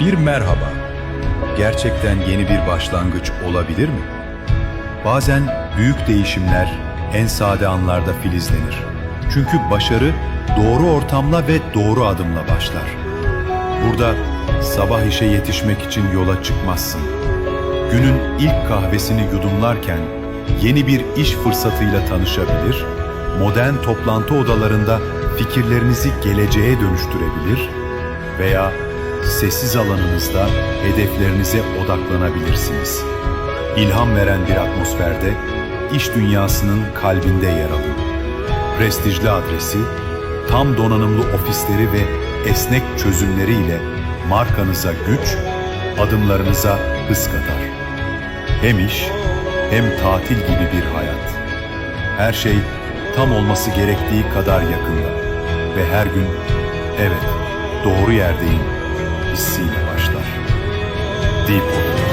bir merhaba. gerçekten yeni bir başlangıç olabilir mi? Bazen büyük değişimler en sade anlarda filizlenir. Çünkü başarı doğru ortamla ve doğru adımla başlar. Burada sabah işe yetişmek için yola çıkmazsın. Günün ilk kahvesini yudumlarken yeni bir iş fırsatıyla tanışabilir, modern toplantı odalarında fikirlerinizi geleceğe dönüştürebilir veya sessiz alanınızda hedeflerinize odaklanabilirsiniz. İlham veren bir atmosferde iş dünyasının kalbinde yer alın. Prestijli adresi, tam donanımlı ofisleri ve esnek çözümleriyle markanıza güç, adımlarınıza hız katar. Hem iş hem tatil gibi bir hayat. Her şey tam olması gerektiği kadar yakında ve her gün evet doğru yerdeyim hissiyle başlar. Deep